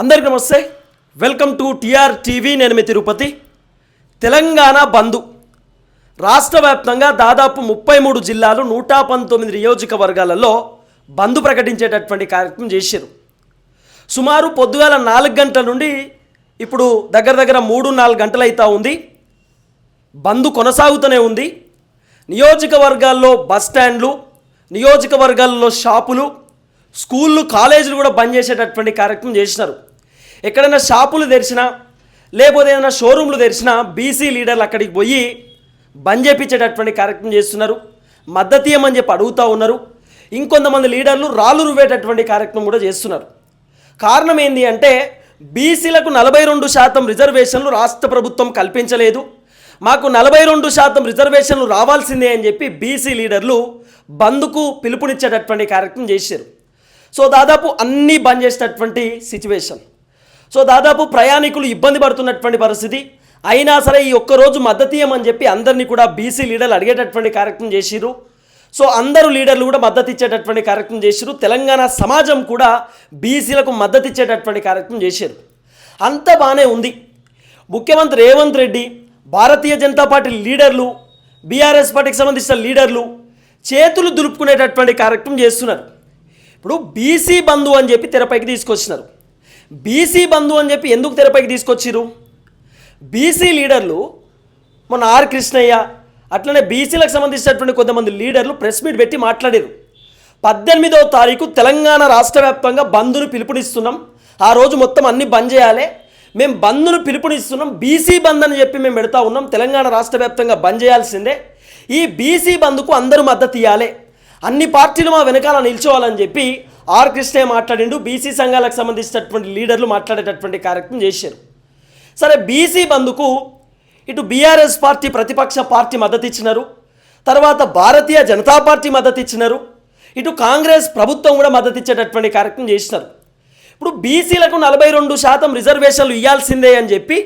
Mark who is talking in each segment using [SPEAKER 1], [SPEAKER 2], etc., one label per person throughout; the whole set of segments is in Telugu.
[SPEAKER 1] అందరికీ నమస్తే. వెల్కమ్ టు టిఆర్ టీవీ నేను మీ తిరుపతి. తెలంగాణ బంధు రాష్ట్ర వ్యాప్తంగా దాదాపు ముప్పై మూడు జిల్లాలు నూట పంతొమ్మిది నియోజకవర్గాలలో బంధు ప్రకటించేటటువంటి కార్యక్రమం చేశారు. సుమారు పొద్దుగాల నాలుగు గంటల నుండి ఇప్పుడు దగ్గర దగ్గర మూడు నాలుగు గంటలు అవుతా ఉంది. బంద్ కొనసాగుతూనే ఉంది. నియోజకవర్గాల్లో బస్ స్టాండ్లు నియోజకవర్గాల్లో షాపులు స్కూళ్ళు కాలేజీలు కూడా బంద్ చేసేటటువంటి కార్యక్రమం చేసినారు. ఎక్కడైనా షాపులు తెరిచినా లేకపోతే ఏదైనా షోరూమ్లు తెరిచినా బీసీ లీడర్లు అక్కడికి పోయి బంద్ చేపించేటటువంటి కార్యక్రమం చేస్తున్నారు. మద్దతు ఇవ్వమని చెప్పి అడుగుతూ ఉన్నారు. ఇంకొంతమంది లీడర్లు రాళ్ళు రువ్వేటటువంటి కార్యక్రమం కూడా చేస్తున్నారు. కారణం ఏంటి అంటే బీసీలకు నలభై రెండు శాతం రిజర్వేషన్లు రాష్ట్ర ప్రభుత్వం కల్పించలేదు. మాకు నలభై రెండు శాతం రిజర్వేషన్లు రావాల్సిందే అని చెప్పి బీసీ లీడర్లు బంద్కు పిలుపునిచ్చేటటువంటి కార్యక్రమం చేశారు. సో దాదాపు అన్నీ బంద్ చేసినటువంటి సిచ్యువేషన్ సో దాదాపు ప్రయాణికులు ఇబ్బంది పడుతున్నటువంటి పరిస్థితి. అయినా సరే ఈ ఒక్కరోజు మద్దతు ఇవ్వమని చెప్పి అందరినీ కూడా బీసీ లీడర్లు అడిగేటటువంటి కార్యక్రమం చేసిరు సో అందరూ లీడర్లు కూడా మద్దతు ఇచ్చేటటువంటి కార్యక్రమం చేసిరు తెలంగాణ సమాజం కూడా బీసీలకు మద్దతు ఇచ్చేటటువంటి కార్యక్రమం చేశారు అంత బాగానే ఉంది. ముఖ్యమంత్రి రేవంత్ రెడ్డి భారతీయ జనతా పార్టీ లీడర్లు బీఆర్ఎస్ పార్టీకి సంబంధించిన లీడర్లు చేతులు దులుపుకునేటటువంటి కార్యక్రమం చేస్తున్నారు. ఇప్పుడు బీసీ బంధు అని చెప్పి తెరపైకి తీసుకొచ్చినారు. బీసీ బంధు అని చెప్పి ఎందుకు తెరపైకి తీసుకొచ్చిరు? బీసీ లీడర్లు మొన్న ఆర్ కృష్ణయ్య అట్లనే బీసీలకు సంబంధించినటువంటి కొంతమంది లీడర్లు ప్రెస్ మీట్ పెట్టి మాట్లాడారు. పద్దెనిమిదవ తారీఖు తెలంగాణ రాష్ట్ర వ్యాప్తంగా బంద్ను పిలుపునిస్తున్నాం. ఆ రోజు మొత్తం అన్ని బంద్ చేయాలి. మేము బంద్ను పిలుపునిస్తున్నాం. బీసీ బంద్ అని చెప్పి మేము పెడతా ఉన్నాం. తెలంగాణ రాష్ట్ర వ్యాప్తంగా బంద్ చేయాల్సిందే. ఈ బీసీ బంద్కు అందరూ మద్దతు ఇవ్వాలి అన్ని పార్టీలు మా వెనకాల నిల్చోవాలని చెప్పి ఆర్ కృష్ణే మాట్లాడిండు. బీసీ సంఘాలకు సంబంధించినటువంటి లీడర్లు మాట్లాడేటటువంటి కార్యక్రమం చేశారు. సరే బీసీ బంధుకు ఇటు బీఆర్ఎస్ పార్టీ ప్రతిపక్ష పార్టీ మద్దతు ఇచ్చినారు తర్వాత భారతీయ జనతా పార్టీ మద్దతు ఇచ్చినారు ఇటు కాంగ్రెస్ ప్రభుత్వం కూడా మద్దతు ఇచ్చేటటువంటి కార్యక్రమం చేసినారు. ఇప్పుడు బీసీలకు నలభై రెండు శాతం రిజర్వేషన్లు ఇవ్వాల్సిందే అని చెప్పి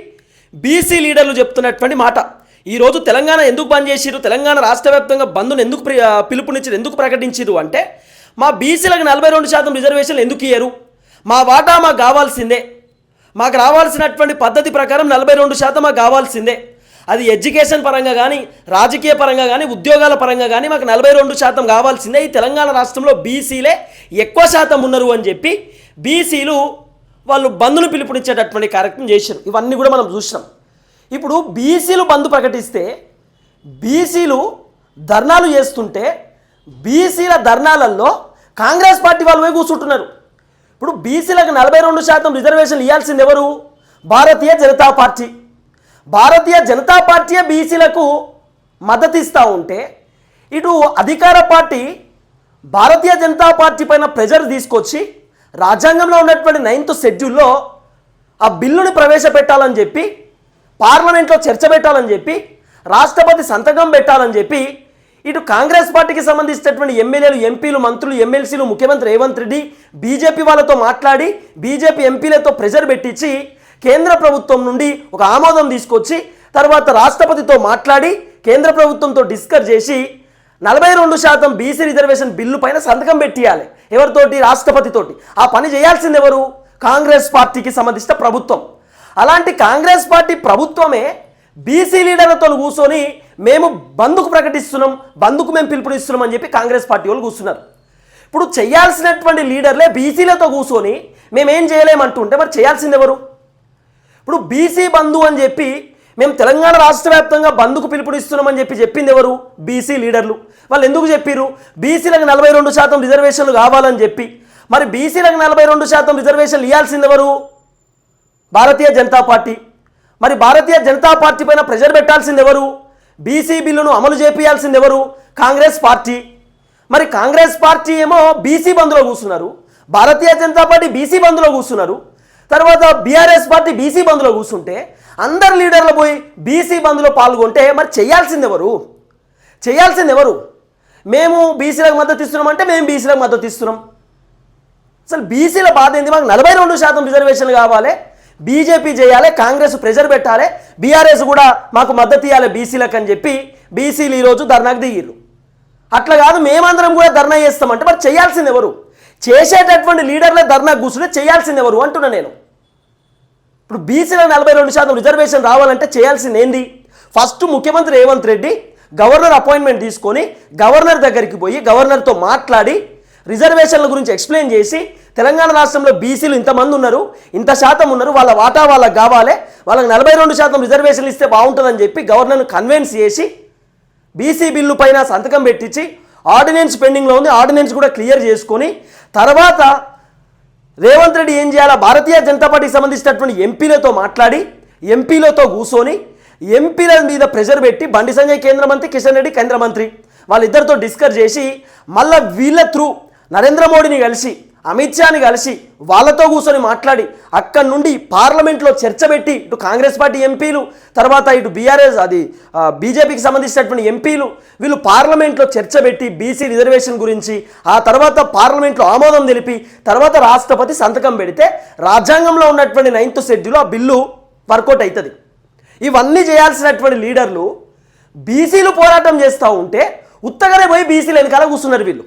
[SPEAKER 1] బీసీ లీడర్లు చెప్తున్నటువంటి మాట. ఈరోజు తెలంగాణ ఎందుకు బంద్ చేసిరు తెలంగాణ రాష్ట్ర వ్యాప్తంగా బంద్ను ఎందుకు పిలుపునిచ్చారు ఎందుకు ప్రకటించారు అంటే మా బీసీలకు నలభై రెండు శాతం రిజర్వేషన్లు ఎందుకు ఇయ్యరు? మా వాటా మాకు కావాల్సిందే. మాకు రావాల్సినటువంటి పద్ధతి ప్రకారం నలభై రెండు శాతం మాకు కావాల్సిందే. అది ఎడ్యుకేషన్ పరంగా కానీ రాజకీయ పరంగా కానీ ఉద్యోగాల పరంగా కానీ మాకు నలభై రెండు శాతం కావాల్సిందే. ఈ తెలంగాణ రాష్ట్రంలో బీసీలే ఎక్కువ శాతం ఉన్నారు అని చెప్పి బీసీలు వాళ్ళు బంధును పిలుపునిచ్చేటటువంటి కార్యక్రమం చేశారు ఇవన్నీ కూడా మనం చూసినాం. ఇప్పుడు బీసీలు బంద్ ప్రకటిస్తే బీసీలు ధర్నాలు చేస్తుంటే బీసీల ధర్నాలలో కాంగ్రెస్ పార్టీ వాళ్ళు పోయి కూర్చుంటున్నారు. ఇప్పుడు బీసీలకు నలభై రెండు శాతం రిజర్వేషన్లు ఇవ్వాల్సింది ఎవరు? భారతీయ జనతా పార్టీ. భారతీయ జనతా పార్టీయే బీసీలకు మద్దతు ఇస్తూ ఉంటే ఇటు అధికార పార్టీ భారతీయ జనతా పార్టీ పైన ప్రెజర్ తీసుకొచ్చి రాజ్యాంగంలో ఉన్నటువంటి నైన్త్ షెడ్యూల్లో ఆ బిల్లుని ప్రవేశపెట్టాలని చెప్పి పార్లమెంట్లో చర్చ పెట్టాలని చెప్పి రాష్ట్రపతి సంతకం పెట్టాలని చెప్పి ఇటు కాంగ్రెస్ పార్టీకి సంబంధించినటువంటి ఎమ్మెల్యేలు ఎంపీలు మంత్రులు ఎమ్మెల్సీలు ముఖ్యమంత్రి రేవంత్ రెడ్డి బీజేపీ వాళ్ళతో మాట్లాడి బీజేపీ ఎంపీలతో ప్రెజర్ పెట్టించి కేంద్ర ప్రభుత్వం నుండి ఒక ఆమోదం తీసుకొచ్చి తర్వాత రాష్ట్రపతితో మాట్లాడి కేంద్ర ప్రభుత్వంతో డిస్కస్ చేసి నలభై రెండు శాతం బీసీ రిజర్వేషన్ బిల్లు పైన సంతకం పెట్టియాలి. ఎవరితోటి? రాష్ట్రపతితోటి. ఆ పని చేయాల్సింది ఎవరు? కాంగ్రెస్ పార్టీకి సంబంధించిన ప్రభుత్వం. అలాంటి కాంగ్రెస్ పార్టీ ప్రభుత్వమే బీసీ లీడర్లతో కూర్చొని మేము బంధుకు ప్రకటిస్తున్నాం బంధుకు మేము పిలుపునిస్తున్నాం అని చెప్పి కాంగ్రెస్ పార్టీ వాళ్ళు కూర్చున్నారు. ఇప్పుడు చేయాల్సినటువంటి లీడర్లే బీసీలతో కూర్చొని మేమేం చేయలేమంటుంటే మరి చేయాల్సింది ఎవరు? ఇప్పుడు బీసీ బంధు అని చెప్పి మేము తెలంగాణ రాష్ట్ర వ్యాప్తంగా బంధుకు పిలుపునిస్తున్నామని చెప్పి చెప్పింది ఎవరు? బీసీ లీడర్లు. వాళ్ళు ఎందుకు చెప్పారు బీసీలకు నలభై రెండు శాతం రిజర్వేషన్లు కావాలని చెప్పి. మరి బీసీలకు నలభై రెండు శాతం రిజర్వేషన్లు ఇవ్వాల్సింది ఎవరు? భారతీయ జనతా పార్టీ. మరి భారతీయ జనతా పార్టీ పైన ప్రెజర్ పెట్టాల్సింది ఎవరు? బీసీ బిల్లును అమలు చేపియాల్సింది ఎవరు? కాంగ్రెస్ పార్టీ. మరి కాంగ్రెస్ పార్టీ ఏమో బీసీ బంద్లో కూర్చున్నారు. భారతీయ జనతా పార్టీ బీసీ బంద్లో కూర్చున్నారు. తర్వాత బీఆర్ఎస్ పార్టీ బీసీ బంద్లో కూర్చుంటే అందరు లీడర్లు పోయి బీసీ బంద్లో పాల్గొంటే మరి చేయాల్సింది ఎవరు? చేయాల్సింది ఎవరు? మేము బీసీలకు మద్దతు ఇస్తున్నాం అంటే మేము బీసీలకు మద్దతు ఇస్తున్నాం. అసలు బీసీల బాధ ఏంది? మాకు నలభై రెండు శాతం రిజర్వేషన్లు కావాలి. బీజేపీ చేయాలి కాంగ్రెస్ ప్రెజర్ పెట్టాలి బీఆర్ఎస్ కూడా మాకు మద్దతు ఇవ్వాలి బీసీలకు అని చెప్పి బీసీలు ఈరోజు ధర్నాకు దిగిర్రు. అట్లా కాదు మేమందరం కూడా ధర్నా చేస్తామంటే మరి చేయాల్సింది ఎవరు? చేసేటటువంటి లీడర్లే ధర్నా కూర్చుని చేయాల్సింది ఎవరు అంటున్నా నేను. ఇప్పుడు బీసీలో నలభై రెండు శాతం రిజర్వేషన్ రావాలంటే చేయాల్సింది ఏంది? ఫస్ట్ ముఖ్యమంత్రి రేవంత్ రెడ్డి గవర్నర్ అపాయింట్మెంట్ తీసుకొని గవర్నర్ దగ్గరికి పోయి గవర్నర్తో మాట్లాడి రిజర్వేషన్ల గురించి ఎక్స్ప్లెయిన్ చేసి తెలంగాణ రాష్ట్రంలో బీసీలు ఇంతమంది ఉన్నారు ఇంత శాతం ఉన్నారు వాళ్ళ వాటా వాళ్ళకి కావాలి వాళ్ళకి నలభై రెండు శాతం రిజర్వేషన్లు ఇస్తే బాగుంటుందని చెప్పి గవర్నర్ను కన్విన్స్ చేసి బీసీ బిల్లు పైన సంతకం పెట్టించి ఆర్డినెన్స్ పెండింగ్లో ఉంది ఆర్డినెన్స్ కూడా క్లియర్ చేసుకొని తర్వాత రేవంత్ రెడ్డి ఏం చేయాలా భారతీయ జనతా పార్టీకి సంబంధించినటువంటి ఎంపీలతో మాట్లాడి ఎంపీలతో కూర్చొని ఎంపీల మీద ప్రెషర్ పెట్టి బండి సంజయ్ కేంద్ర మంత్రి కిషన్ రెడ్డి కేంద్ర మంత్రి వాళ్ళిద్దరితో డిస్కస్ చేసి మళ్ళీ వీళ్ళ త్రూ నరేంద్ర మోడీని కలిసి అమిత్ షాని కలిసి వాళ్ళతో కూర్చొని మాట్లాడి అక్కడి నుండి పార్లమెంట్లో చర్చ పెట్టి ఇటు కాంగ్రెస్ పార్టీ ఎంపీలు తర్వాత ఇటు బీఆర్ఎస్ అది బీజేపీకి సంబంధించినటువంటి ఎంపీలు వీళ్ళు పార్లమెంట్లో చర్చ పెట్టి బీసీ రిజర్వేషన్ గురించి ఆ తర్వాత పార్లమెంట్లో ఆమోదం తెలిపి తర్వాత రాష్ట్రపతి సంతకం పెడితే రాజ్యాంగంలో ఉన్నటువంటి నైన్త్ షెడ్యూల్ ఆ బిల్లు వర్కౌట్ అవుతుంది. ఇవన్నీ చేయాల్సినటువంటి లీడర్లు బీసీలు పోరాటం చేస్తూ ఉంటే ఉత్తగానే పోయి బీసీలు వెనకాల కూర్చున్నారు వీళ్ళు.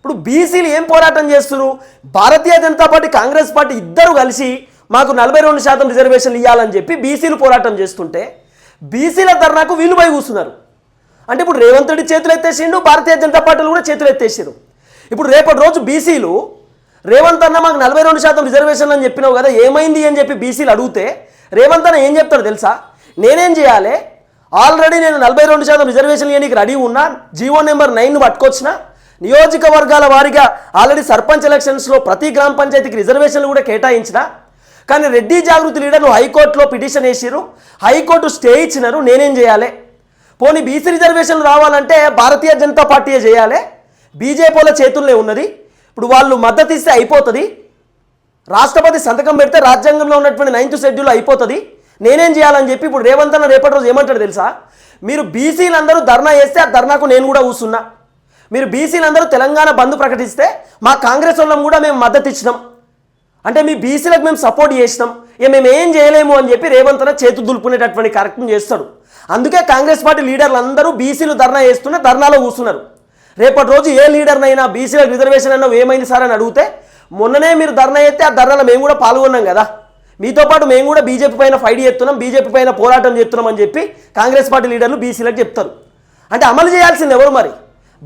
[SPEAKER 1] ఇప్పుడు బీసీలు ఏం పోరాటం చేస్తున్నారు? Bharatiya Janata party Congress party ఇద్దరు కలిసి మాకు నలభై రెండు శాతం రిజర్వేషన్లు ఇవ్వాలని చెప్పి బీసీలు పోరాటం చేస్తుంటే బీసీల ధర్నాకు వీళ్ళు పోయి కూస్తున్నారు అంటే ఇప్పుడు రేవంత్ రెడ్డి చేతులు ఎత్తేసిండు భారతీయ జనతా పార్టీలు కూడా చేతులు ఎత్తేసారు ఇప్పుడు రేపటి రోజు బీసీలు రేవంత్ అన్న మాకు నలభై రెండు శాతం రిజర్వేషన్లు అని చెప్పినావు కదా ఏమైంది అని చెప్పి బీసీలు అడిగితే రేవంత్ అన్న ఏం చెప్తాడు తెలుసా? నేనేం చేయాలి? ఆల్రెడీ నేను నలభై రెండు శాతం రిజర్వేషన్లు ఇవ్వడానికి రెడీ ఉన్నా జీవో నెంబర్ నైన్ పట్టుకొచ్చిన నియోజకవర్గాల వారీగా ఆల్రెడీ సర్పంచ్ ఎలక్షన్స్లో ప్రతి గ్రామ పంచాయతీకి రిజర్వేషన్లు కూడా కేటాయించిన కానీ రెడ్డి జాగృతి లీడర్లు హైకోర్టులో పిటిషన్ వేసిరు హైకోర్టు స్టే ఇచ్చినారు నేనేం చేయాలి? పోనీ బీసీ రిజర్వేషన్లు రావాలంటే భారతీయ జనతా పార్టీయే చేయాలి? బీజేపీల చేతుల్లో ఉన్నది. ఇప్పుడు వాళ్ళు మద్దతు ఇస్తే అయిపోతుంది. రాష్ట్రపతి సంతకం పెడితే రాజ్యాంగంలో ఉన్నటువంటి నైన్త్ షెడ్యూల్ అయిపోతుంది. నేనేం చేయాలని చెప్పి ఇప్పుడు రేవంత్ అన్న రేపటి రోజు ఏమంటాడు తెలుసా? మీరు బీసీలందరూ ధర్నా చేస్తే ఆ ధర్నాకు నేను కూడా కూర్చున్నా. మీరు బీసీలందరూ తెలంగాణ బంద్ ప్రకటిస్తే మా కాంగ్రెస్ వాళ్ళం కూడా మేము మద్దతు ఇచ్చినాం. అంటే మీ బీసీలకు మేము సపోర్ట్ చేసినాం. ఇక మేము ఏం చేయలేము అని చెప్పి రేవంత్ అన్న చేతు దులుపునేటటువంటి కార్యక్రమం చేస్తాడు. అందుకే కాంగ్రెస్ పార్టీ లీడర్లు అందరూ బీసీలు ధర్నా చేస్తున్న ధర్నాలో కూర్చున్నారు. రేపటి రోజు ఏ లీడర్నైనా బీసీలకు రిజర్వేషన్ అన్నా ఏమైంది సార్ అని అడిగితే మొన్ననే మీరు ధర్నా అయితే ఆ ధర్నాలో మేము కూడా పాల్గొన్నాం కదా. మీతో పాటు మేము కూడా బీజేపీ పైన ఫైట్ చేస్తున్నాం బీజేపీ పైన పోరాటం చేస్తున్నాం అని చెప్పి కాంగ్రెస్ పార్టీ లీడర్లు బీసీలకు చెప్తారు. అంటే అమలు చేయాల్సింది ఎవరు మరి?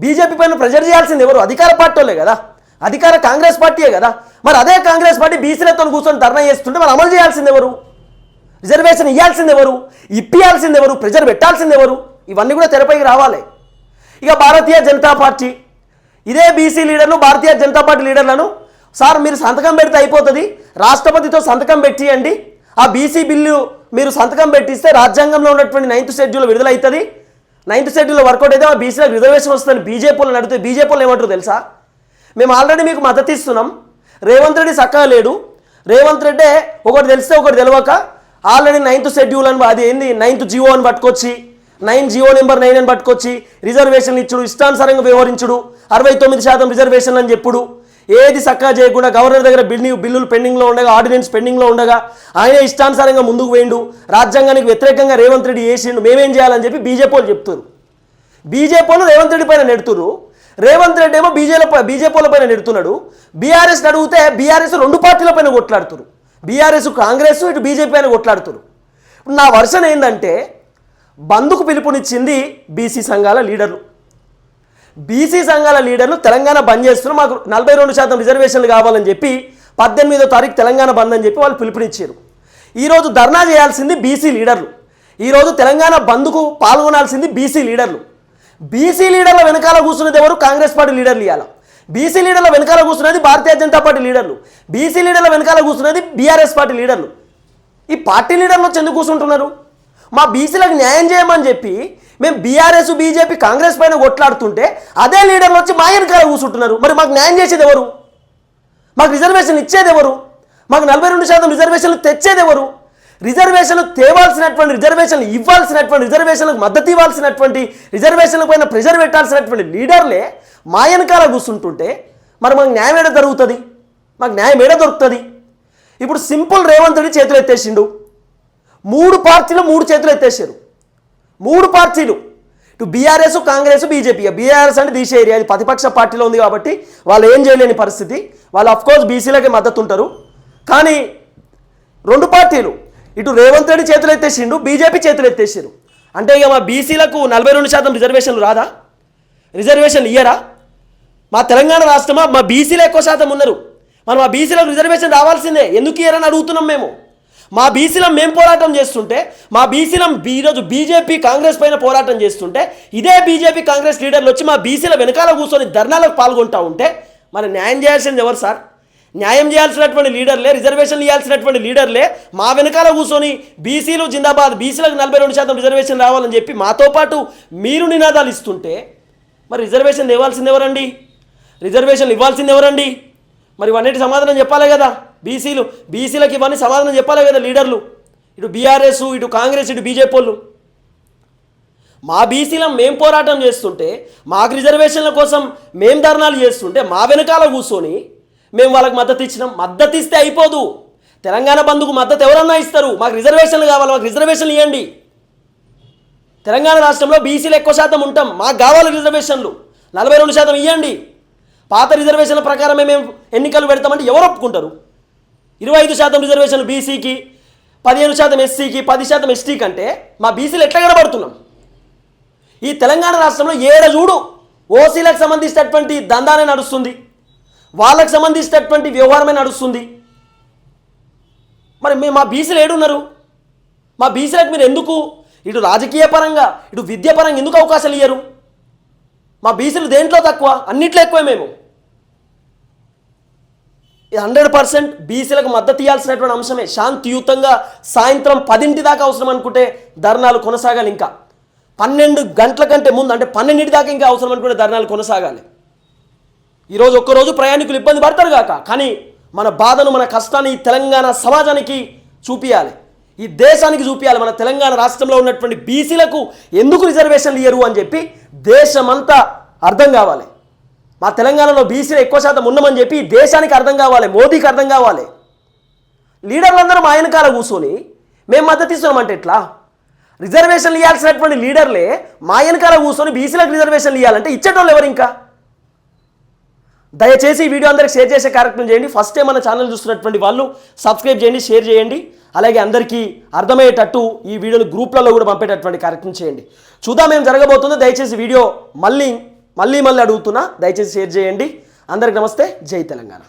[SPEAKER 1] బీజేపీ పైన ప్రెజర్ చేయాల్సింది ఎవరు? అధికార పార్టీ వాళ్ళే కదా. అధికార కాంగ్రెస్ పార్టీయే కదా. మరి అదే కాంగ్రెస్ పార్టీ బీసీలతో కూర్చొని ధర్నా చేస్తుంటే మరి అమలు చేయాల్సింది ఎవరు? రిజర్వేషన్ ఇవ్వాల్సింది ఎవరు? ఇప్పియాల్సింది ఎవరు? ప్రెజర్ పెట్టాల్సింది ఎవరు? ఇవన్నీ కూడా తెరపైకి రావాలి. ఇక భారతీయ జనతా పార్టీ. ఇదే బీసీ లీడర్లు భారతీయ జనతా పార్టీ లీడర్లను సార్ మీరు సంతకం పెడితే అయిపోతుంది. రాష్ట్రపతితో సంతకం పెట్టియండి. ఆ బీసీ బిల్లు మీరు సంతకం పెట్టిస్తే రాజ్యాంగంలో ఉన్నటువంటి నైన్త్ షెడ్యూల్ విడుదలవుతుంది నైన్త్ షెడ్యూల్ వర్కౌట్ అయితే మా బీసీలకు రిజర్వేషన్ వస్తుందని బీజేపీలో అడిగితే బీజేపీలు ఏమంటారు తెలుసా? మేము ఆల్రెడీ మీకు మద్దతు ఇస్తున్నాం. రేవంత్ రెడ్డి చక్కగా లేడు. రేవంత్ రెడ్డి ఒకటి తెలిస్తే ఒకటి తెలియక ఆల్రెడీ నైన్త్ షెడ్యూల్ అని అది ఏంది? నైన్త్ జియో అని పట్టుకొచ్చి నైన్ జియో నెంబర్ నైన్ అని పట్టుకొచ్చి రిజర్వేషన్లు ఇచ్చుడు ఇష్టానుసారంగా వ్యవహరించుడు అరవై తొమ్మిది శాతం రిజర్వేషన్లు అని చెప్పుడు. ఏది చక్కగా చేయకుండా గవర్నర్ దగ్గర బిల్లు బిల్లులు పెండింగ్లో ఉండగా ఆర్డినెన్స్ పెండింగ్లో ఉండగా ఆయన ఇష్టానుసారంగా ముందుకు పోయిండు రాజ్యాంగానికి వ్యతిరేకంగా రేవంత్ రెడ్డి చేసిండు మేమేం చేయాలని చెప్పి బీజేపీ వాళ్ళు చెప్తారు బీజేపీలో రేవంత్ రెడ్డి పైన నెడుతున్నారు రేవంత్ రెడ్డి ఏమో బీజేపీ బీజేపీల పైన నెడుతున్నాడు. బీఆర్ఎస్ అడిగితే బీఆర్ఎస్ రెండు పార్టీల పైన కొట్లాడుతున్నారు బీఆర్ఎస్ కాంగ్రెస్ ఇటు బీజేపీ పైన కొట్లాడుతున్నారు నా వర్షన్ ఏంటంటే బంద్కు పిలుపునిచ్చింది బీసీ సంఘాల లీడర్లు. బీసీ సంఘాల లీడర్లు తెలంగాణ బంద్ చేస్తున్నారు. మాకు నలభై రెండు శాతం రిజర్వేషన్లు కావాలని చెప్పి పద్దెనిమిదో తారీఖు తెలంగాణ బంద్ అని చెప్పి వాళ్ళు పిలుపునిచ్చారు. ఈరోజు ధర్నా చేయాల్సింది బీసీ లీడర్లు. ఈరోజు తెలంగాణ బంద్కు పాల్గొనాల్సింది బీసీ లీడర్లు. బీసీ లీడర్ల వెనకాల కూర్చున్నది ఎవరు? కాంగ్రెస్ పార్టీ లీడర్లు ఇవ్వాలి బీసీ లీడర్ల వెనకాల కూర్చున్నది భారతీయ జనతా పార్టీ లీడర్లు. బీసీ లీడర్ల వెనకాల కూర్చున్నది బీఆర్ఎస్ పార్టీ లీడర్లు. ఈ పార్టీ లీడర్లు వచ్చి ఎందుకు కూర్చుంటున్నారు? మా బీసీలకు న్యాయం చేయమని చెప్పి మేము బీఆర్ఎస్ బీజేపీ కాంగ్రెస్ పైన కొట్లాడుతుంటే అదే లీడర్లు వచ్చి మా వెనకాల కూర్చుంటున్నారు మరి మాకు న్యాయం చేసేది ఎవరు? మాకు రిజర్వేషన్ ఇచ్చేది ఎవరు? మాకు నలభై రెండు శాతం రిజర్వేషన్లు తెచ్చేది ఎవరు? రిజర్వేషన్లు తేవాల్సినటువంటి రిజర్వేషన్లు ఇవ్వాల్సినటువంటి రిజర్వేషన్లకు మద్దతు ఇవ్వాల్సినటువంటి రిజర్వేషన్ల పైన ప్రెజర్ పెట్టాల్సినటువంటి లీడర్లే మా వెనకాల కూర్చుంటుంటే మరి మాకు న్యాయం ఏడ జరుగుతుంది? మాకు న్యాయం ఏడ దొరుకుతుంది? ఇప్పుడు సింపుల్ రేవంత్ రెడ్డి చేతులు ఎత్తేసిండు మూడు పార్టీలు మూడు చేతులు ఎత్తేసారు. మూడు పార్టీలు. ఇటు బీఆర్ఎస్ కాంగ్రెస్ బీజేపీ. బీఆర్ఎస్ అంటే తీసేరి అది ప్రతిపక్ష పార్టీలో ఉంది కాబట్టి వాళ్ళు ఏం చేయలేని పరిస్థితి. వాళ్ళు అఫ్కోర్స్ బీసీలకే మద్దతు ఉంటారు. కానీ రెండు పార్టీలు. ఇటు రేవంత్ రెడ్డి చేతులు ఎత్తేసిండు బీజేపీ చేతులు ఎత్తేసారు అంటే ఇక మా బీసీలకు నలభై రెండు శాతం రిజర్వేషన్లు రాదా? రిజర్వేషన్లు ఇయ్యరా? మా తెలంగాణ రాష్ట్రమా? మా బీసీలు ఎక్కువ శాతం ఉన్నారు. మనం మా బీసీలకు రిజర్వేషన్ రావాల్సిందే. ఎందుకు ఇయ్యరని అడుగుతున్నాం మేము. మా బీసీలం మేము పోరాటం చేస్తుంటే మా బీసీలం ఈరోజు బీజేపీ కాంగ్రెస్ పైన పోరాటం చేస్తుంటే ఇదే బీజేపీ కాంగ్రెస్ లీడర్లు వచ్చి మా బీసీల వెనకాల కూర్చొని ధర్నాలకు పాల్గొంటా ఉంటే మరి న్యాయం చేయాల్సింది ఎవరు సార్? న్యాయం చేయాల్సినటువంటి లీడర్లే రిజర్వేషన్లు ఇవ్వాల్సినటువంటి లీడర్లే మా వెనకాల కూర్చొని బీసీలు జిందాబాద్ బీసీలకు నలభై రెండు శాతం రిజర్వేషన్ రావాలని చెప్పి మాతో పాటు మీరు నినాదాలు ఇస్తుంటే మరి రిజర్వేషన్ ఇవ్వాల్సింది ఎవరండి? రిజర్వేషన్లు ఇవ్వాల్సింది ఎవరండి? మరి ఇవన్నిటి సమాధానం చెప్పాలి కదా. బీసీలు బీసీలకు ఇవన్నీ సమాధానం చెప్పాలి కదా లీడర్లు. ఇటు బీఆర్ఎస్ ఇటు కాంగ్రెస్ ఇటు బీజేపీ వాళ్ళు మా బీసీలం మేం పోరాటం చేస్తుంటే మాకు రిజర్వేషన్ల కోసం మేం ధర్నాలు చేస్తుంటే మా వెనకాల కూర్చొని మేము వాళ్ళకి మద్దతు ఇచ్చినాం. మద్దతు ఇస్తే అయిపోదు. తెలంగాణ బంధుకు మద్దతు ఎవరన్నా ఇస్తారు. మాకు రిజర్వేషన్లు కావాలి మాకు రిజర్వేషన్లు ఇవ్వండి తెలంగాణ రాష్ట్రంలో బీసీలు ఎక్కువ శాతం ఉంటాం. మాకు కావాలి రిజర్వేషన్లు. నలభై రెండు శాతం ఇవ్వండి పాత రిజర్వేషన్ల ప్రకారమే మేము ఎన్నికలు పెడతామంటే ఎవరు ఒప్పుకుంటారు? ఇరవై ఐదు శాతం రిజర్వేషన్లు బీసీకి పదిహేను శాతం ఎస్సీకి పది శాతం ఎస్టీ కంటే మా బీసీలు ఎట్లా కనబడుతున్నాం? ఈ తెలంగాణ రాష్ట్రంలో ఏడ చూడు ఓసీలకు సంబంధించినటువంటి దందానే నడుస్తుంది. వాళ్ళకు సంబంధించినటువంటి వ్యవహారమే నడుస్తుంది. మరి మేము మా బీసీలు ఏడున్నారు? మా బీసీలకు మీరు ఎందుకు? ఇటు రాజకీయ పరంగా ఇటు విద్యాపరంగా ఎందుకు అవకాశాలు ఇయ్యరు? మా బీసీలు దేంట్లో తక్కువ? అన్నిట్లో ఎక్కువే మేము. హండ్రెడ్ పర్సెంట్ బీసీలకు మద్దతు ఇవ్వాల్సినటువంటి అంశమే. శాంతియుతంగా సాయంత్రం పదింటి దాకా అవసరం అనుకుంటే ధర్నాలు కొనసాగాలి ఇంకా. పన్నెండు గంటల కంటే ముందు అంటే పన్నెండింటి దాకా ఇంకా అవసరం అనుకుంటే ధర్నాలు కొనసాగాలి. ఈరోజు ఒక్కరోజు ప్రయాణికులు ఇబ్బంది పడతారు కాక కానీ మన బాధను మన కష్టాన్ని ఈ తెలంగాణ సమాజానికి చూపించాలి ఈ దేశానికి చూపించాలి మన తెలంగాణ రాష్ట్రంలో ఉన్నటువంటి బీసీలకు ఎందుకు రిజర్వేషన్లు ఇయ్యరు అని చెప్పి దేశమంతా అర్థం కావాలి. మా తెలంగాణలో బీసీలు ఎక్కువ శాతం ఉన్నామని చెప్పి దేశానికి అర్థం కావాలి మోదీకి అర్థం కావాలి. లీడర్లందరూ మా వెనకాల కూర్చొని మేము మద్దతు ఇస్తున్నామంటే ఎట్లా? రిజర్వేషన్లు ఇవ్వాల్సినటువంటి లీడర్లే మా వెనకాల కూర్చొని బీసీలకు రిజర్వేషన్లు ఇవ్వాలంటే ఇచ్చేటోళ్ళు ఎవరు ఇంకా? దయచేసి ఈ వీడియో అందరికి షేర్ చేసే కార్యక్రమం చేయండి. ఫస్ట్ టైం మన ఛానల్ చూస్తున్నటువంటి వాళ్ళు సబ్స్క్రైబ్ చేయండి షేర్ చేయండి. అలాగే అందరికీ అర్థమయ్యేటట్టు ఈ వీడియోని గ్రూప్లలో కూడా పంపేటటువంటి కార్యక్రమం చేయండి. చూద్దాం ఏం జరగబోతుందో. దయచేసి వీడియో మళ్ళీ మళ్ళీ మళ్ళీ అడుగుతున్నా దయచేసి షేర్ చేయండి. అందరికి నమస్తే జై తెలంగాణ.